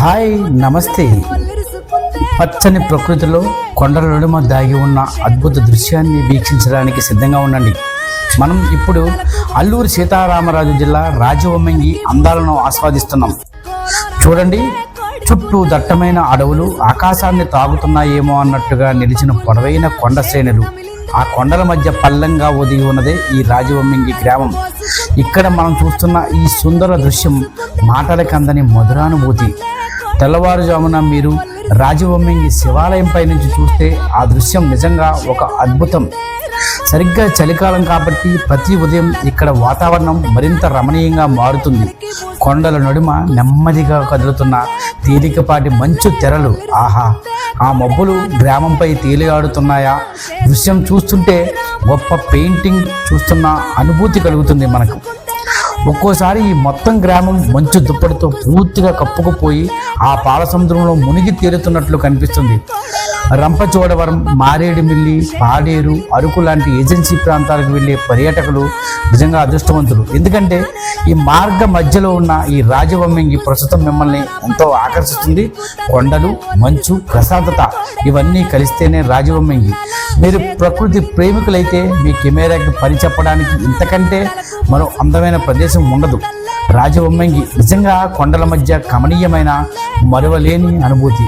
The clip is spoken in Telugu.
హాయ్ నమస్తే. పచ్చని ప్రకృతిలో కొండల నడుమ దాగి ఉన్న అద్భుత దృశ్యాన్ని వీక్షించడానికి సిద్ధంగా ఉండండి. మనం ఇప్పుడు అల్లూరి సీతారామరాజు జిల్లా రాజవొమ్మంగి అందాలను ఆస్వాదిస్తున్నాం. చూడండి చుట్టూ దట్టమైన అడవులు ఆకాశాన్ని తాగుతున్నాయేమో అన్నట్టుగా నిలిచిన పొడవైన కొండ శ్రేణులు. ఆ కొండల మధ్య పల్లంగా ఒదిగి ఉన్నదే ఈ రాజవమ్మింగి గ్రామం. ఇక్కడ మనం చూస్తున్న ఈ సుందర దృశ్యం మాటలకందని మధురానుభూతి. తెల్లవారుజామున మీరు రాజవొమ్మంగి శివాలయం పై నుంచి చూస్తే ఆ దృశ్యం నిజంగా ఒక అద్భుతం. సరిగ్గా చలికాలం కాబట్టి ప్రతి ఉదయం ఇక్కడ వాతావరణం మరింత రమణీయంగా మారుతుంది. కొండల నడుమ నెమ్మదిగా కదులుతున్న తేలికపాటి మంచు తెరలు. ఆహా! ఆ మబ్బులు గ్రామంపై తేలియాడుతున్నాయా? దృశ్యం చూస్తుంటే గొప్ప పెయింటింగ్ చూస్తున్న అనుభూతి కలుగుతుంది మనకు. ఒక్కోసారి ఈ మొత్తం గ్రామం మంచు దుప్పటితో పూర్తిగా కప్పుకుపోయి ఆ పాల సముద్రంలో మునిగి తేలుతున్నట్లు కనిపిస్తుంది. రంపచోడవరం మారేడుమిల్లి పాడేరు అరకు లాంటి ఏజెన్సీ ప్రాంతాలకు వెళ్ళే పర్యాటకులు నిజంగా అదృష్టవంతులు. ఎందుకంటే ఈ మార్గ మధ్యలో ఉన్న ఈ రాజవమ్మంగి ప్రస్తుతం మిమ్మల్ని ఎంతో ఆకర్షిస్తుంది. కొండలు మంచు ప్రశాంతత ఇవన్నీ కలిస్తేనే రాజవమ్మంగి. మీరు ప్రకృతి ప్రేమికులైతే మీ కెమెరాకి పని చెప్పడానికి ఇంతకంటే మరో అందమైన ప్రదేశం ఉండదు. రాజవమ్మంగి నిజంగా కొండల మధ్య కమనీయమైన మరువలేని అనుభూతి.